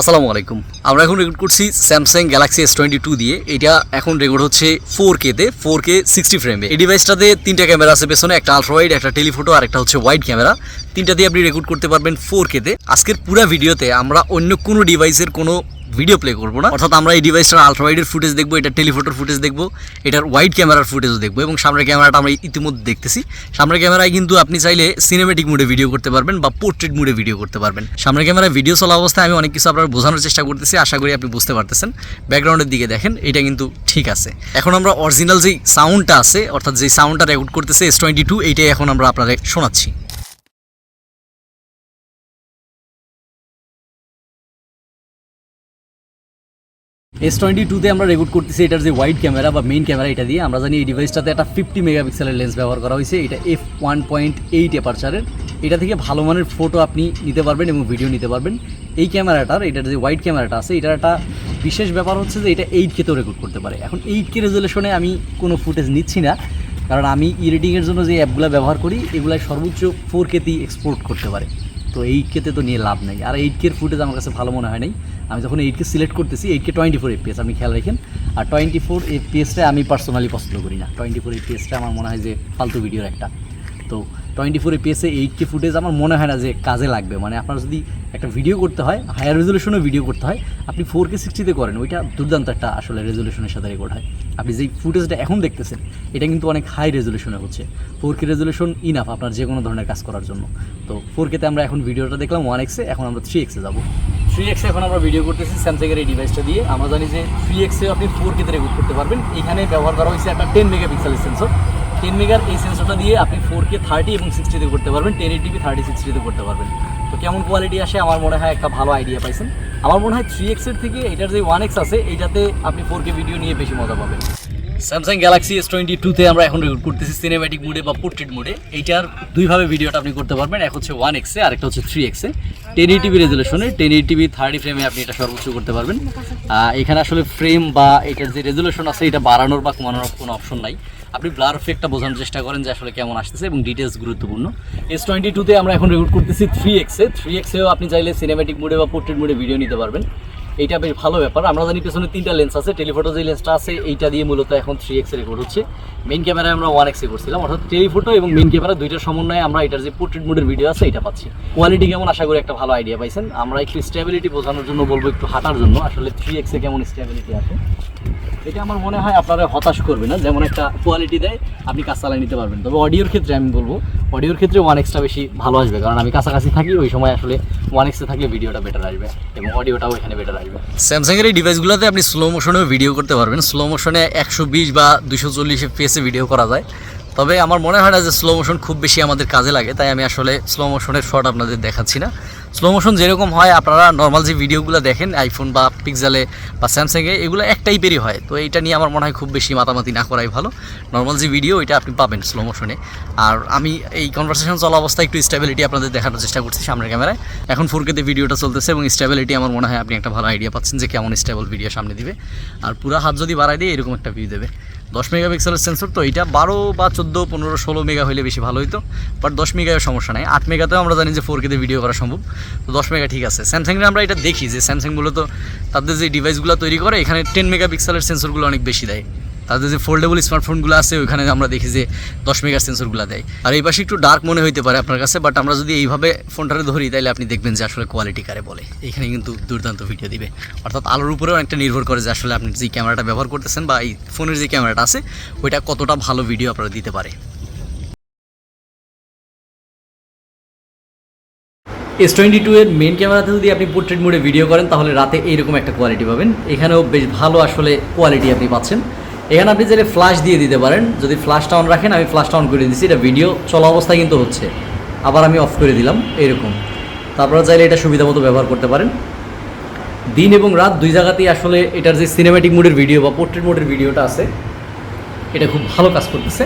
আসসালামু আলাইকুম। আমরা এখন রেকর্ড করছি Samsung Galaxy S twenty two দিয়ে। এটা এখন রেকর্ড হচ্ছে ফোর কেতে ফোর কে সিক্সটি ফ্রেমে এই ডিভাইসটাতে তিনটা ক্যামেরা আছে পেছনে, একটা আলট্রাওয়াইড একটা টেলিফোটো আর একটা হচ্ছে ওয়াইড ক্যামেরা তিনটা দিয়ে আপনি রেকর্ড করতে পারবেন ফোর কেতে আজকের পুরো ভিডিওতে আমরা অন্য কোনো ডিভাইসের কোনো ভিডিও প্লে করব না। অর্থাৎ আমরা এই ডিভাইসটার আলট্রা ওয়াইডের ফুটেজ দেখব, এটা টেলিফোটোর ফুটেজ দেখব, এটার ওয়াইড ক্যামেরার ফুটেজও দেখব এবং সামনের ক্যামেরাটা আমরা ইতিমধ্যে দেখতেছি। সামনের ক্যামেরায় কিন্তু আপনি চাইলে সিনেমেটিক মুডে ভিডিও করতে পারবেন বা পোর্ট্রেট মুডে ভিডিও করতে পারবেন। সামনের ক্যামেরায় ভিডিও চলা অবস্থায় আমি অনেক কিছু আপনার বোঝানোর চেষ্টা করতেছি, আশা করি আপনি বুঝতে পারতেছেন। ব্যাকগ্রাউন্ডের দিকে দেখেন, এটা কিন্তু ঠিক আছে। এখন আমরা অরিজিনাল যেই সাউন্ডটা আছে, অর্থাৎ যেই সাউন্ডটা রেকর্ড করতেছে এস টোয়েন্টি টু এইটাই এখন আমরা আপনাকে শোনাচ্ছি। এস টোয়েন্টি টুতে আমরা রেকর্ড করতেছি, এটার যে ওয়াইড ক্যামেরা বা মেইন ক্যামেরা এটা দিয়ে। আমরা জানি এই ডিভাইসটাতে একটা ফিফটি মেগাপিক্সেলের লেন্স ব্যবহার করা হয়েছে, এটা এফ ওয়ান পয়েন্ট এইট এপারচারের এটা থেকে ভালো মানের ফটো আপনি নিতে পারবেন এবং ভিডিও নিতে পারবেন। এই ক্যামেরাটার এটার যে ওয়াইড ক্যামেরাটা আছে, এটার একটা বিশেষ ব্যাপার হচ্ছে যে এটা এইট কেতেও রেকর্ড করতে পারে। এখন এইট কে রেজলেশনে আমি কোনো ফুটেজ নিচ্ছি না, কারণ আমি এডিটিংয়ের জন্য যে অ্যাপগুলো ব্যবহার করি এগুলো সর্বোচ্চ ফোর কেতেই এক্সপোর্ট করতে পারে। তো এইট কেতে তো নিয়ে লাভ নেই। আর এইট কের ফুটেজ আমার কাছে ভালো মনে হয় নাই। আমি যখন এইট কে সিলেক্ট করতেছি eight K twenty four FPS আপনি খেয়াল রাখেন। আর টোয়েন্টি ফোর এফপিএসটা আমি পার্সোনালি পছন্দ করি না। টোয়েন্টি ফোর এফপিএসটা আমার মনে হয় যে ফালতু ভিডিওর একটা। তো টোয়েন্টি ফোর এপিএসে এইট কে ফুটেজ আমার মনে হয় না যে কাজে লাগবে। মানে আপনার যদি একটা ভিডিও করতে হয় হায়ার রেজলিউশনে ভিডিও করতে হয়, আপনি ফোর কে সিক্সটিতে করেন, ওইটা দুর্দান্ত একটা আসলে রেজলিউশনের সাথে রেকর্ড হয়। আপনি যেই ফুটেজটা এখন দেখতেছেন, এটা কিন্তু অনেক হাই রেজলিউশনে হচ্ছে। ফোর কে রেজলিউশন ইনাফ আপনার যে কোনো ধরনের কাজ করার জন্য। তো ফোর কেতে আমরা এখন ভিডিওটা দেখলাম ওয়ান এক্সে এখন আমরা থ্রি এক্সে যাব। থ্রি এক্সে এখন আমরা ভিডিও করতেছি স্যামসাংয়ের এই ডিভাইসটা দিয়ে। আমরা জানি যে থ্রি এক্সে আপনি ফোর কেতে রেকর্ড করতে পারবেন। এখানে ব্যবহার করা হয়েছে একটা টেন মেগাপিক্সেলের সেন্সর টেন মেগার এই সেন্সরটা দিয়ে আপনি ফোর কে থার্টি এবং সিক্সটিতে করতে পারবেন টেন এইট থার্টি সিক্সটিতে করতে পারবেন। তো কেমন কোয়ালিটি আসে আমার মনে হয় একটা ভালো আইডিয়া পাইছেন। আমার মনে হয় থ্রি এক্সের থেকে এটার যে ওয়ান এক্স আছে, এইটাতে আপনি ফোর কে ভিডিও নিয়ে বেশি মজা পাবেন। স্যামসাং গ্যালাক্সি এস টোয়েন্টি টুতে আমরা এখন রেকর্ড করতেছি সিনেম্যাটিক মোডে বা পোর্ট্রেট মোডে এইটার দুইভাবে ভিডিওটা আপনি করতে পারবেন, এক হচ্ছে ওয়ান এক্সে আর একটা হচ্ছে থ্রি এক্সে টেন এইটিভি রেজলিউশনে টেন এইটিভি থার্টি ফ্রেমে আপনি এটা সর্বোচ্চ করতে পারবেন। এখানে আসলে ফ্রেম বা এটার যে রেজলিউশন আছে, এটা বাড়ানোর বা কমানোর কোনো অপশন নাই। আপনি ব্লার এফেক্টটা বোঝানোর চেষ্টা করেন যে আসলে কেমন আসতেছে এবং ডিটেলস গুরুত্বপূর্ণ। এস টোয়েন্টি টুতে আমরা এখন রেকর্ড করতেছি থ্রি এক্সে থ্রি এক্সেও আপনি চাইলে সিনেম্যাটিক মোডে বা পোর্ট্রেট মোডে ভিডিও নিতে পারবেন। এইটা বেশ ভালো ব্যাপার। আমরা জানি পেছনে তিনটা লেন্স আছে টেলিফোটো যে লেন্সটা আছে, এইটা দিয়ে মূলত এখন থ্রি এক্সে রেকর্ড হচ্ছে। মেন ক্যামেরায় আমরা ওয়ান এক্সে করছিলাম। অর্থাৎ টেলিফোটো এবং মেন ক্যামেরা দুইটার সমন্বয়ে আমরা এটার যে পোর্ট্রেট মোডের ভিডিও আছে এটা পাচ্ছি। কোয়ালিটি কেমন? আশা করি একটা ভালো আইডিয়া পাইছেন। আমরা একটু স্টেবিলিটি বোঝানোর জন্য বলব একটু হাঁটার জন্য। আসলে থ্রি এক্সে কেমন স্টেবিলিটি আছে? এটা আমার মনে হয় আপনারা হতাশ করবে না, যেমন একটা কোয়ালিটি দেয়, আপনি কাজ চালিয়ে নিতে পারবেন। তবে অডিওর ক্ষেত্রে আমি বলব অডিওর ক্ষেত্রে ওয়ান এক্সটা বেশি ভালো আসবে, কারণ আমি কাছাকাছি থাকি, ওই সময় আসলে ওয়ান এক্সে থাকলে ভিডিওটা বেটার আসবে, এবং অডিওটাও এখানে বেটার আসবে। স্যামসাংয়ের এই ডিভাইসগুলোতে আপনি স্লো মোশনেও ভিডিও করতে পারবেন। স্লো মোশনে একশো বিশ বা দুশো চল্লিশে এফপিএসে ভিডিও করা যায়। তবে আমার মনে হয় না যে স্লো মোশন খুব বেশি আমাদের কাজে লাগে, তাই আমি আসলে স্লো মোশনের শট আপনাদের দেখাচ্ছি না। স্লো মোশন যেরকম হয়, আপনারা নর্মাল যে ভিডিওগুলো দেখেন আইফোন বা পিক্সেলে বা স্যামসাংয়ে এগুলো এক টাইপেরই হয়। তো এইটা নিয়ে আমার মনে হয় খুব বেশি মাতামাতি না করাই ভালো। নর্মাল যে ভিডিও এটা আপনি পাবেন স্লো মোশনে আর আমি এই কনভারসেশন চলা অবস্থায় একটু স্টেবিলিটি আপনাদের দেখানোর চেষ্টা করছি সামনের ক্যামেরায় এখন ফোরকেতে ভিডিওটা চলতেছে এবং স্টেবিলিটি আমার মনে হয় আপনি একটা ভালো আইডিয়া পাচ্ছেন যে কেমন স্টেবল ভিডিও সামনে দিবে। আর পুরো হাত যদি বাড়ায় দিয়ে, এরকম একটা ভিউ দেবে। দশ মেগাপিক্সেলের সেন্সর তো এটা বারো বা চোদ্দ, পনেরো, ষোলো মেগা হলে বেশি ভালো হতো বাট দশ মেগায় সমস্যা নাই। আট মেগাতেও আমরা জানি যে ফোর কেতে ভিডিও করা সম্ভব। তো দশ মেগা ঠিক আছে। স্যামসাংয়ে আমরা এটা দেখি যে স্যামসাং মূলত তাদের যে ডিভাইসগুলো তৈরি করে, এখানে টেন মেগাপিক্সেলের সেন্সরগুলো অনেক বেশি দেয়। তাদের যে ফোল্ডেবল স্মার্টফোনগুলো আছে, ওইখানে আমরা দেখি যে দশ মেগা সেন্সরগুলো দেয়। আর এই পাশে একটু ডার্ক মনে হইতে পারে আপনার কাছে বাট আমরা যদি এইভাবে ফোনটারে ধরি তাহলে আপনি দেখবেন যে আসলে কোয়ালিটি কারে বলে। এখানে কিন্তু দুর্দান্ত ভিডিও দিবে। অর্থাৎ আলোর উপরেও অনেকটা নির্ভর করে যে আসলে আপনি যে ক্যামেরাটা ব্যবহার করতেছেন বা এই ফোনের যে ক্যামেরাটা আছে, ওইটা কতটা ভালো ভিডিও আপনারা দিতে পারে। এস টোয়েন্টি টু এর মেন ক্যামেরাতে যদি আপনি পোর্ট্রেট মোডে ভিডিও করেন, তাহলে রাতে এইরকম একটা কোয়ালিটি পাবেন। এখানেও বেশ ভালো আসলে কোয়ালিটি আপনি পাচ্ছেন। এখানে আপনি চাইলে ফ্ল্যাশ দিয়ে দিতে পারেন। যদি ফ্ল্যাশটা অন রাখেন, আমি ফ্ল্যাশটা অন করে দিচ্ছি এটা ভিডিও চলা অবস্থায় কিন্তু হচ্ছে। আবার আমি অফ করে দিলাম, এরকম। তারপরে চাইলে এটা সুবিধা মতো ব্যবহার করতে পারেন। দিন এবং রাত দুই জায়গাতেই আসলে এটার যে সিনেম্যাটিক মোডের ভিডিও বা পোর্ট্রেট মোডের ভিডিওটা আছে, এটা খুব ভালো কাজ করতেছে।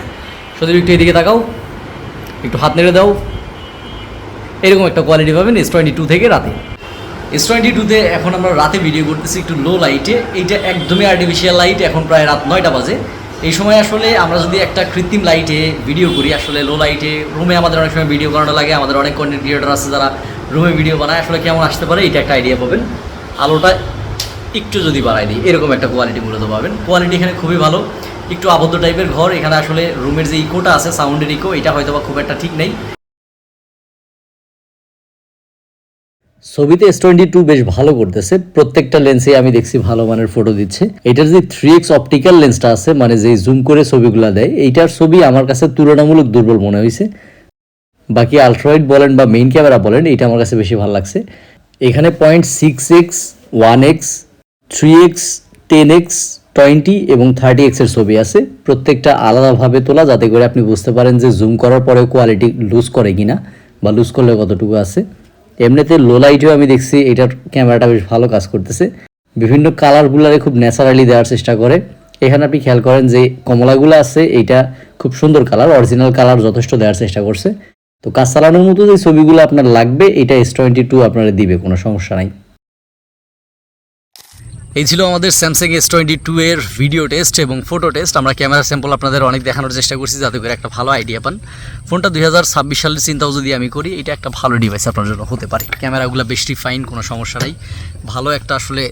শুধু একটু এদিকে তাকাও। একটু হাত নেড়ে দাও। এরকম একটা কোয়ালিটি পাবেন এস টোয়েন্টি টু থেকে রাতে। এস টোয়েন্টি টুতে এখন আমরা রাতে ভিডিও করতেছি একটু লো লাইটে এইটা একদমই আর্টিফিশিয়াল লাইট এখন প্রায় রাত নয়টা বাজে। এই সময় আসলে আমরা যদি একটা কৃত্রিম লাইটে ভিডিও করি, আসলে লো লাইটে রুমে আমাদের অনেক সময় ভিডিও করানো লাগে। আমাদের অনেক কন্টেন্ট ক্রিয়েটার আছে যারা রুমে ভিডিও বানায়। আসলে কেমন আসতে পারে এটা একটা আইডিয়া পাবেন। আলোটা একটু যদি বাড়াই দিই, এরকম একটা কোয়ালিটি মূলত পাবেন। কোয়ালিটি এখানে খুবই ভালো। একটু আবদ্ধ টাইপের ঘর। এখানে আসলে রুমের যে ইকোটা আছে সাউন্ডের ইকো এটা হয়তো বা খুব একটা ঠিক নেই। ছবিতে এস টোয়েন্টি টু বেশ ভালো করতেছে। প্রত্যেকটা লেন্সে আমি দেখছি ভালো মানের ফটো দিচ্ছে। এটার যে থ্রি এক্স অপটিক্যাল লেন্সটা আছে মানে যে জুম করে ছবিগুলো দেয়, এইটার ছবি আমার কাছে তুলনামূলক দুর্বল মনে হয়েছে বাকি আলট্রাওয়াইড বলেন বা মেইন ক্যামেরা বলেন এটা আমার কাছে বেশি ভালো লাগছে। এখানে point six X one X three X ten X twenty এবং থার্টি এক্সের ছবি আছে। প্রত্যেকটা আলাদাভাবে তোলা, যাতে করে আপনি বুঝতে পারেন যে জুম করার পরে কোয়ালিটি লুজ করে কিনা, বা লুজ করলে কতটুকু আছে। এমনিতে লো লাইটেও আমি দেখছি, এটার ক্যামেরাটা বেশ ভালো কাজ করতেছে। বিভিন্ন কালারগুলারে খুব ন্যাচারালি দেওয়ার চেষ্টা করে। এখানে আপনি খেয়াল করেন যে কমলাগুলো আছে, এইটা খুব সুন্দর কালার অরিজিনাল কালার যথেষ্ট দেওয়ার চেষ্টা করছে। তো কাজ চালানোর মতো যে ছবিগুলো আপনার লাগবে, এটা এস টোয়েন্টি টু আপনারা দিবে, কোনো সমস্যা নাই। এই ছিল আমাদের স্যামসাং এস টোয়েন্টি টু এর ভিডিও টেস্ট এবং ফটো টেস্ট আমরা ক্যামেরা স্যাম্পল আপনাদের অনেক দেখানোর চেষ্টা করছি, যাতে করে একটা ভালো আইডিয়া পান। ফোনটা দুই হাজার ছাব্বিশ সালের চিন্তাও যদি আমি করি, এটা একটা ভালো ডিভাইস আপনার জন্য হতে পারে। ক্যামেরাগুলো বেশ ফাইন কোনো সমস্যা নাই। ভালো একটা আসলে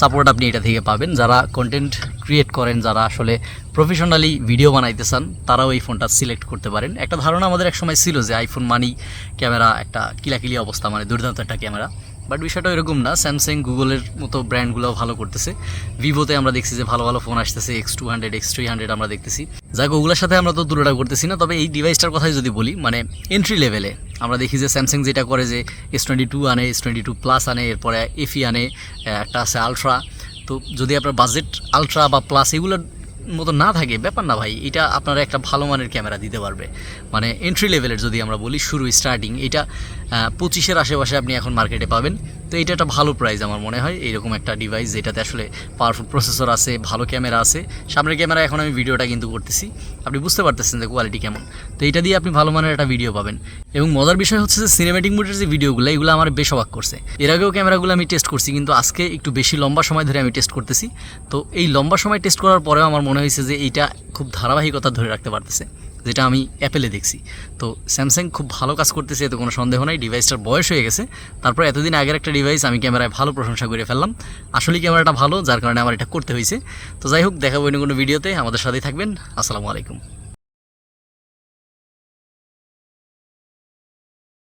সাপোর্ট আপনি এটা থেকে পাবেন। যারা কন্টেন্ট ক্রিয়েট করেন, যারা আসলে প্রফেশনালি ভিডিও বানাইতে চান, তারাও এই ফোনটা সিলেক্ট করতে পারেন। একটা ধারণা আমাদের এক সময় ছিল যে আইফোন মানি ক্যামেরা একটা কিলাকিলি অবস্থা মানে দুর্দান্ত একটা ক্যামেরা বাট বিষয়টা এরকম না স্যামসাং গুগলের মতো ব্র্যান্ডগুলোও ভালো করতেছে। ভিভোতে আমরা দেখছি যে ভালো ভালো ফোন আসতেছে X two hundred X three hundred আমরা দেখতেছি। যাক, ওগুলোর সাথে আমরা তো তুলনা করতেছি না, তবে এই ডিভাইসটার কথাই যদি বলি মানে এন্ট্রি লেভেলে আমরা দেখি যে স্যামসাং যেটা করে যে এস টোয়েন্টি টু আনে এস টোয়েন্টি টু প্লাস আনে, এরপরে এফি আনে, একটা আছে আলট্রা তো যদি আপনার বাজেট আলট্রা বা প্লাস এগুলোর মতো না থাকে, ব্যাপার না ভাই। এটা আপনারা একটা ভালো মানের ক্যামেরা দিতে পারবে। মানে এন্ট্রি লেভেলের যদি আমরা বলি, শুরু স্টার্টিং এটা পঁচিশের আশেপাশে আপনি এখন মার্কেটে পাবেন। তো এটা একটা ভালো প্রাইস আমার মনে হয়। এরকম একটা ডিভাইস যেটাতে আসলে পাওয়ারফুল প্রসেসর আছে, ভালো ক্যামেরা আছে। সামনের ক্যামেরা এখন আমি ভিডিওটা কিন্তু করতেছি। আপনি বুঝতে পারতেছেন যে কোয়ালিটি কেমন। তো এটা দিয়ে আপনি ভালো মানের একটা ভিডিও পাবেন। এবং মজার বিষয় হচ্ছে যে সিনেমেটিক মুডের যে ভিডিওগুলো এগুলো আমার বেশ অবাক করছে। এর আগেও ক্যামেরাগুলো আমি টেস্ট করছি, কিন্তু আজকে একটু বেশি লম্বা সময় ধরে আমি টেস্ট করতেছি। তো এই লম্বা সময় টেস্ট করার পরেও আমার মনে হয়েছে যে এইটা খুব ধারাবাহিকতা ধরে রাখতে পারতেছে। যেটা আমি অ্যাপেলে দেখছি। তো স্যামসাং খুব ভালো কাজ করতেছে, এতে কোনো সন্দেহ নাই। ডিভাইসটার বয়স হয়ে গেছে। তারপর এতদিন আগের একটা ডিভাইস আমি ক্যামেরায় ভালো প্রশংসা করে ফেললাম। আসলে ক্যামেরাটা ভালো, যার কারণে আমার এটা করতে হয়েছে। তো যাই হোক, দেখাবো অন্য কোনো ভিডিওতে আমাদের সাথেই থাকবেন। আসসালামু আলাইকুম।